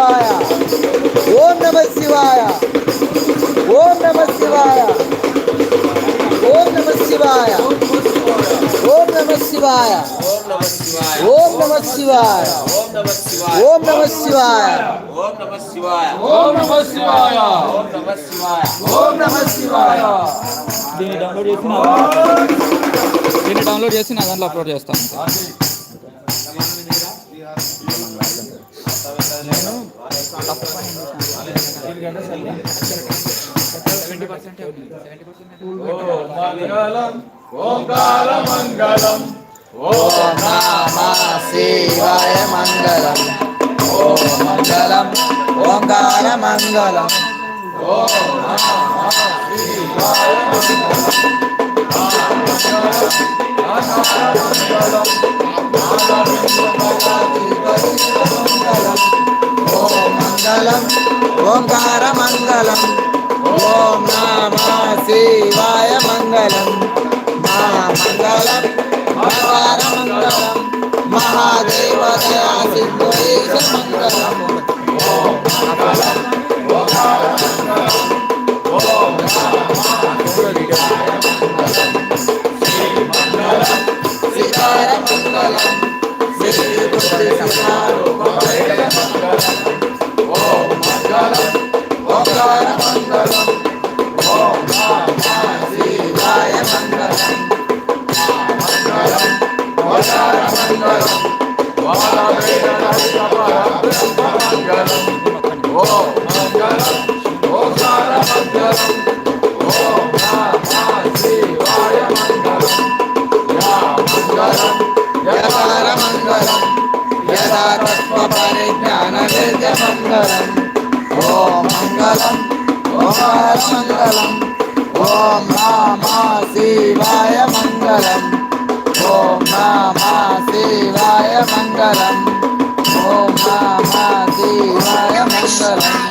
శివాయ. ఓం నమ శివాయ. ఓం నమ శివాయ. ఓం నమ శివాయ. ఓం నమ శివాయ. ఓం నమ శివాయ. ఓం నమ శివాయ. ఓం నమ శివాయ. ఓం నమ శివాయ. ఓం నమ శివాయ దీన్ని డౌన్లోడ్ చేసి నా దీన్ని డౌన్లోడ్ చేసి నా దాంట్లో అప్లోడ్ చేస్తాను. మంగళం ఓంకార మంగళం ఓం నామా శివాయ మంగళం ఓం మంగళం ఓంకార మంగళం ఓం నామా శివాయ మంగళం ఓంకార మంగళం ఓం నమ శివాయ మంగళం. మా మంగళం ఓంకార మంగళం మహాదేవ దయా సింధు ఈశ మంగళం Bye.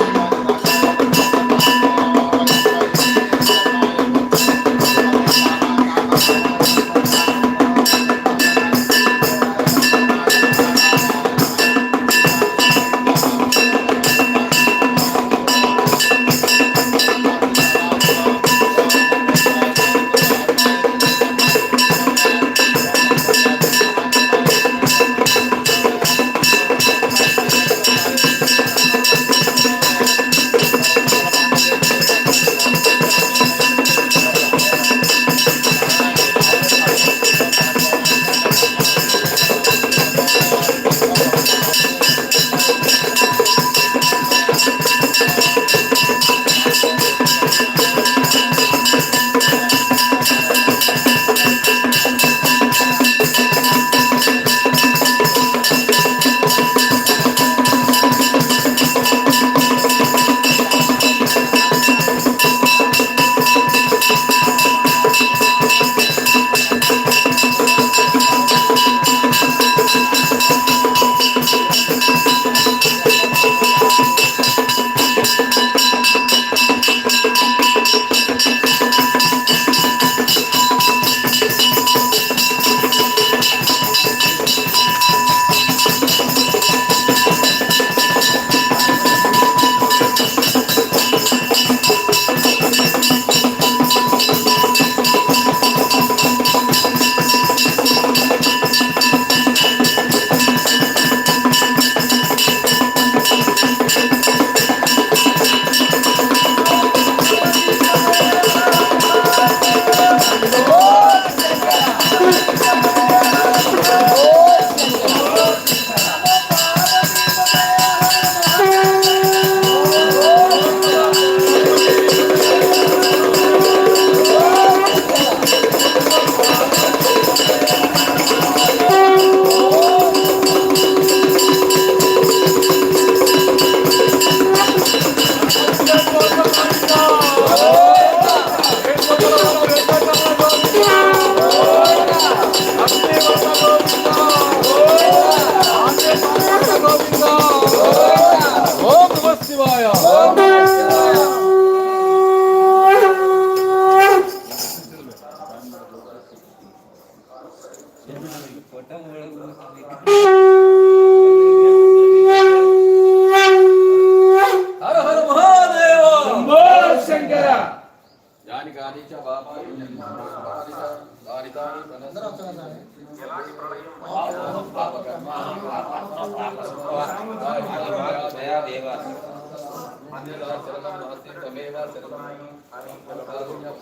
తమేవ శరణం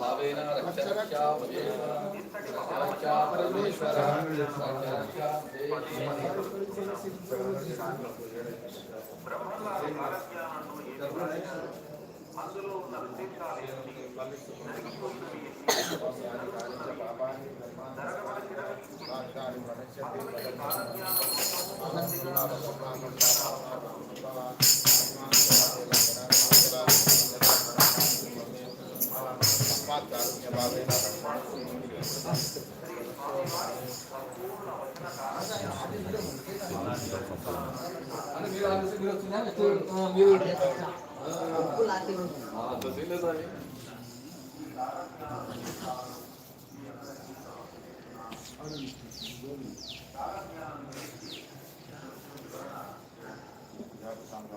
భావేన రక్ష రక్షా రక్షా పరమేశ్వర బ్రహ్మ మంగళం మయా దేవ ఎంత వచ్చినాయి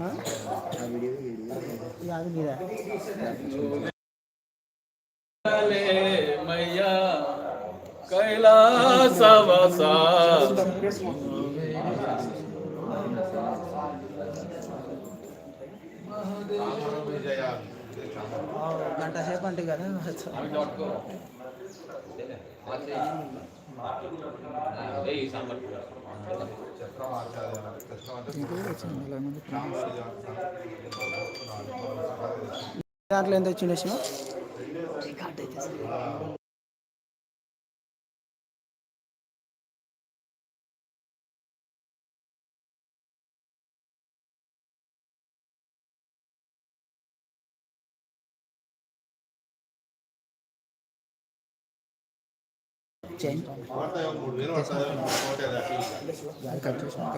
ఆ? ఇది అది మీదే మయ్యా కైలాసవాస గంట సేపు అంటే కదా ఈ సాంబార్ దాంట్లో ఎంత వచ్చిండే చైన్ కట్ చేసినాక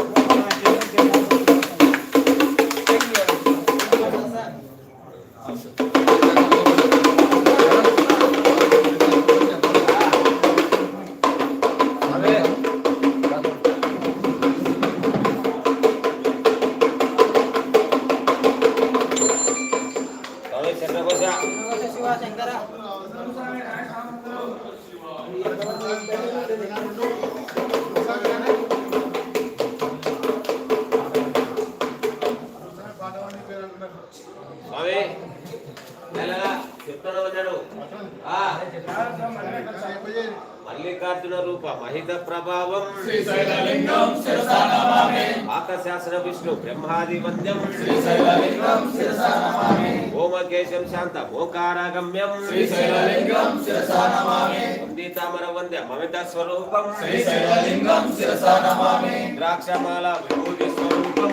మల్లికార్జున రూప మహిత ప్రభావం. ఆకశాసన విష్ణు బ్రహ్మాది వంద్యం ఓమకేశం శాంత ఓకారగమ్యం. వందితామర వంద్య మమిత స్వరూపం. ద్రాక్షమాల విభూతి స్వరూపం.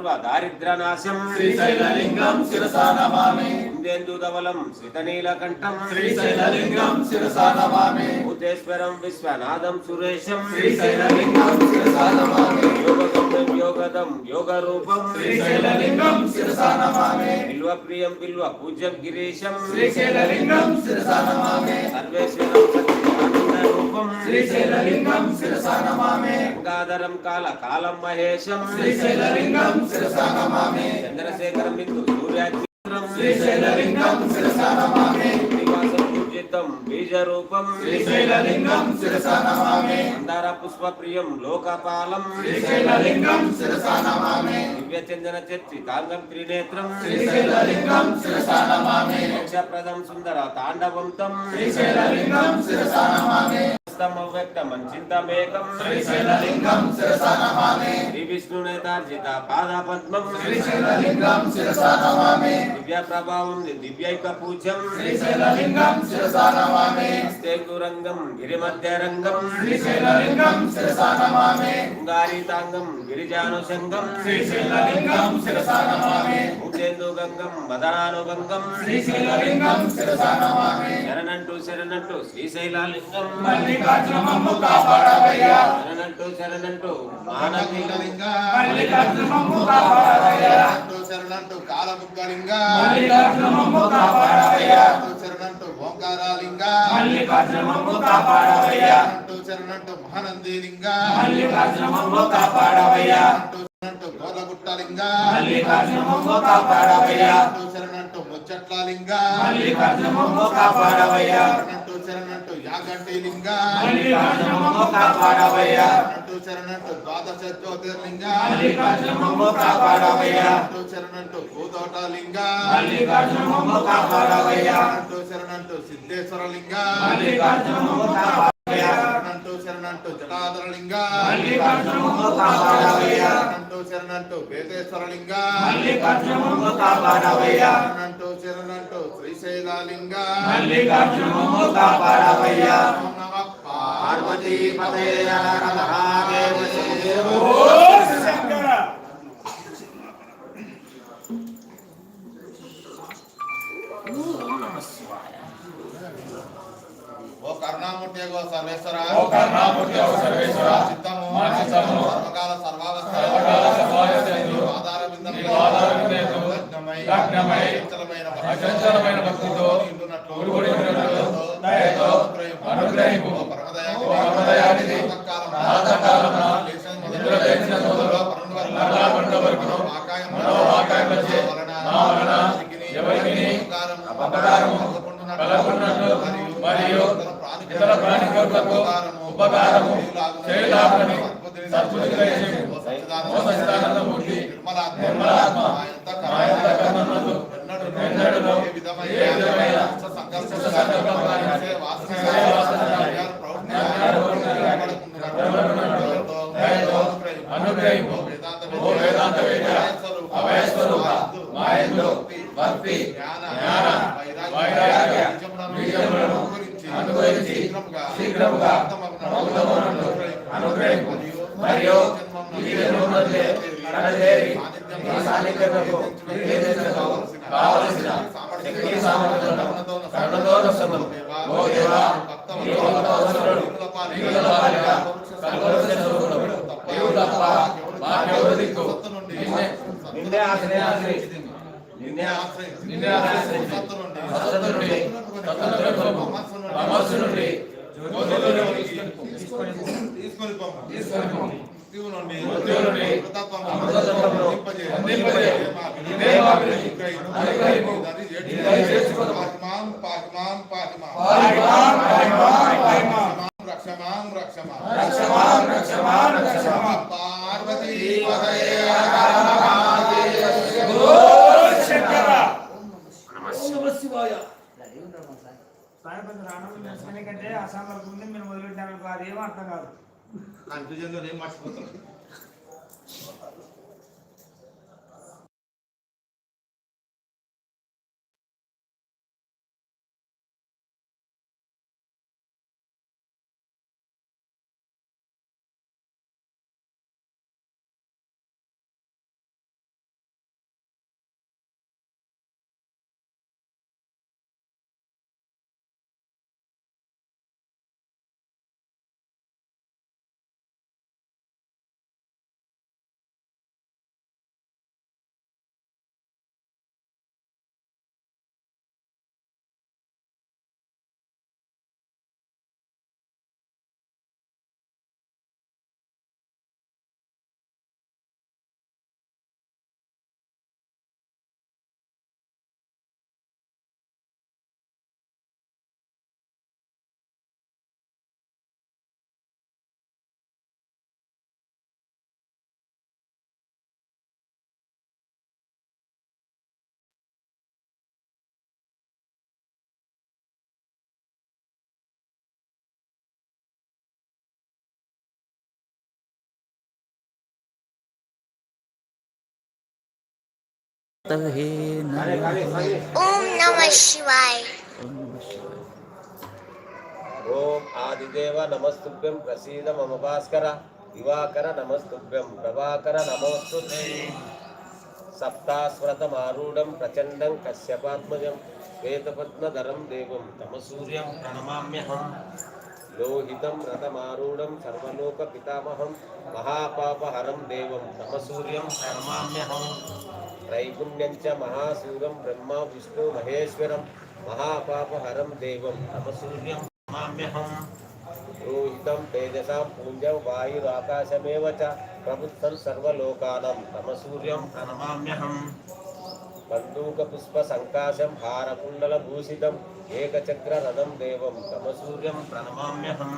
కుందేయం సర్వ దారిద్రనాశం. శ్రీశైలలింగం శిరసా నమామి. ధవలం శ్రీతనీలకంఠం శ్రీశైలలింగం శిరసా నమామి. భూతేశ్వరం విశ్వనాథం సురేశం. శ్రీశైలలింగం శిరసా నమామి. యోగగమ్యం యోగదం యోగ రూపం శ్రీశైలలింగం శిరసా నమామి. బిల్వ ప్రియం బిల్వ పూజ్యం గిరీశం. శ్రీశైలలింగం శిరసా నమామి. సర్వేశ్వరం సచ్చిదానంద రూపం. శ్రీశైలలింగం శిరసా నమామి గంగాధరం కాల కాలం మహేశం. శ్రీశైలలింగం శిరసా నమామి చంద్రశేఖరం బిందు సూర్యాగ్రం శ్రీశైలలింగం శిరసా బీజ రూపం శ్రీశైలలింగం శిరసా నమామి మందార పుష్ప ప్రియం లోకపాలం శ్రీశైలలింగం శిరసా నమామి దివ్య చందన త్రినేత్రం శ్రీశైలలింగం శిరసా నమామి మోక్షప్రదం సుందర తాండవంతం శ్రీశైలలింగం శిరసా నమామి వ్యక్తమం చింతమేకం. శ్రీశైలలింగం శిరసా నమామి శ్రీ విష్ణునేతార్జిత పాద పద్మం శ్రీశైలలింగం శిరసా నమామి దివ్య ప్రభావం దివ్యైక పూజ్యం శ్రీశైలలింగం శిరసా నమామి రంగం గిరిమధ్య రంగం శ్రీశైలలింగం శిరసా నమామి తుంగారీతాంగం గిరిజానుషంగం శ్రీశైలలింగం శిరసా నమామి భూచేందుగంగం వదనానుగంగం. శ్రీశైలలింగం శిరసా నమామి శరణంటూ శరణంటూ శ్రీశైలాలింగం. మల్లికార్జునమమ్ము కాపాడవయ్యా. శరణంటూ శరణంటూ మానవీలింగ మల్లికార్జునమమ్ము కాపాడవయ్యా. శరణంటూ కాలముగ్గలింగ. మల్లికార్జునమమ్ము కాపాడవయ్యా. శరణంటూ ఓంకారాలింగ. మల్లికార్జునమమ్ము కాపాడవయ్యా. శరణంటూ మహానందిలింగ. మల్లికార్జునమమ్ము కాపాడవయ్యా. శరణంటూ గోర్లగుట్టలింగ మల్లికార్జునమమ్ము కాపాడవయ్యా. శరణంటూ శరణంటూ ముచ్చట్లలింగ. మల్లికార్జునమమ్ము కాపాడవయ్యా. మల్లికార్జునమమ్ము కాపాడవయ్యా. శరణంటూ శరణంటూ ద్వాదశ జ్యోతిర్లింగ. మల్లికార్జునమమ్ము కాపాడవయ్యా. శరణంటూ శరణంటూ భూతోటలింగ. మల్లికార్జునమమ్ము కాపాడవయ్యా. శరణంటూ శరణంటూ సిద్ధేశ్వరలింగ. మల్లికార్జునమమ్ము కాపాడవయ్యా. శరణంటూ శరణంటూ జటాధరలింగ మల్లికార్జునమమ్ము కాపాడవయ్యా. శరణంటూ కాపాడవయ్యా నమః పార్వతీపతే హర మహాదేవ ఓ కరుణామూర్తి గో సర్వేశ్వర. ఓ కరుణామూర్తి ఓ సర్వేశ్వర. చిత్తము మా చిత్తము. సర్వకాల సర్వావస్థ. సర్వకాల సర్వావస్థయందు నీకు ఆధార లగ్నమై అచంచలమైన భక్తితో అనుగ్రహింపు. ఓ నివేదించకు కావలసిన శక్తి సామర్థ్యాలను కరుణతో నష్టములు ఓ దేవా ఈ భక్త అవసరుడు మిగుల పాలిక సర్వస్వ స్వరూపుడు నీవు తప్ప మాకెవరు దిక్కు నిన్నే నిన్నే ఆశ్రయించి. నిన్నే ఆశ్రయించి. నిన్నే ఆశ్రయించి. సత్తు నుండి సత్తునకు తమస్సు నుండి జ్యోతులను తీసుకొని తీసుకొని తీసుకొని పోము. మృత్యువు నుండి మృత్యువు నుండి మృతత్వము అమృతత్వమును అందింపజేయ. అందింపజేయ. ఇదే మా అభిరుచి. అనుగ్రహింపు. దాన్ని చేర్చుకో. ఇది చేర్చుకోదు. పాహిమాం, పాహిమాం, పాహిమాం. పాహిమాం, పాహిమాం, పాహిమాం. రక్షమాం, రక్షమాం. రక్షమాం, రక్షమాం, రక్షమాం. పార్వతీ పదయే సాయంత్రం రావడం దర్శనం కంటే అస్సాం వరకు ముందే మీరు మొదలుపెట్టాను అదేమో అర్థం కాదు కన్ఫ్యూజన్ లో ఏం మర్చిపోతాను ओम नमः शिवाय। ओम आदिदेव नमस्तुभ्यं प्रसीद मम भास्कर दिवाकर नमस्तुभ्यं प्रभाकर नमोस्तु नमोऽस्तु सप्तास्व्रतमारूढं प्रचंडं कश्यपात्मजं वेदपद्मधरं देवं तमसूर्यं प्रणमाम्यहम् लोहितं रथमारूढं सर्वलोकपितामहं महापापहरं देवं तमसूर्यं प्रणमाम्यहम् సర్వలోక పితామహం మహాపాపహరం దేవం తమ సూర్యం ప్రణమామ్యహం త్రైపుణ్యం చ మహాసూరం బ్రహ్మ విష్ణు మహేశ్వరం మహాపాపహరం దేవం తమ సూర్యం ప్రణమామ్యహం రోహితం తేజసాం పూజ్యం వాయురాకాశమేవ చ ప్రభుత్వం సర్వలోకానాం తమ సూర్యం ప్రణమామ్యహం బంధూకపుష్పసంకాశం హారకుండలభూషితం ఏకచక్రరథం దేవం తమ సూర్యం ప్రణమామ్యహం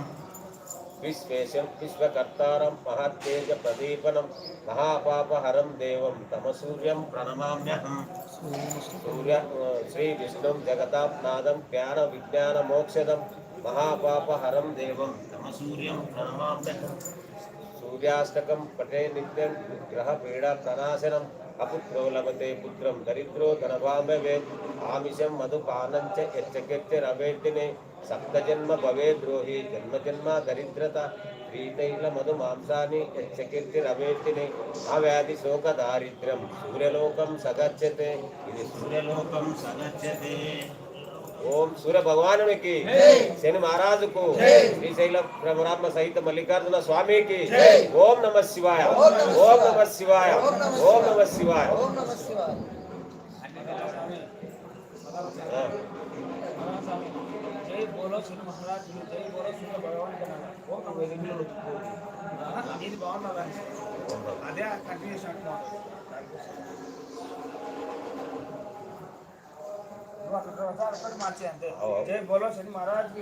विश्वेशं विश्वकर्तारं महत्तेजप्रदीपनं महापापहरं देवं तमसूर्यं प्रणमाम्यहं सूर्य श्रीविष्णुं जगताप्नादं ज्ञानविज्ञानमोक्षदं महापापहरं देवं तमसूर्यं प्रणमाम्यहं प्रणमा सूर्यास्तक नित्यं ग्रहपीडाप्रनाशनं అపుత్రో లభతే పుత్రం దరిద్రో ధనవాంబవే ఆమిషం మధుపానం చ యచ్చకెత్తిరవేద్దినే సప్తజన్మ భవే ద్రోహి. జన్మ జన్మ దరిద్రత. శ్రీతైల మధు మాంసాని యచ్చకెత్తిరవేద్దినే ఆ వ్యాధి శోక దారిద్ర్యం సూర్యలోకం సగచ్చతే. ఇది సూర్యలోకం సగచ్చతే. ఓం సూర్య భగవానునికి శని మహారాజుకు శ్రీశైల బ్రహ్మరామ సహిత మల్లికార్జున స్వామికి ఓం నమ శివాయ ఓం నమ శివాయ ఓం నమ శివాయ ఆ. జై బోలో శని మహారాజ్ की జై బోలో సూర్య భగవాన్కి నమః. ఓం నమో వెలుగులు ఇది బాగున్నదా అదే కంటిన్యూషన్ అంటున్నా જય બોલો શનિ મહારાજ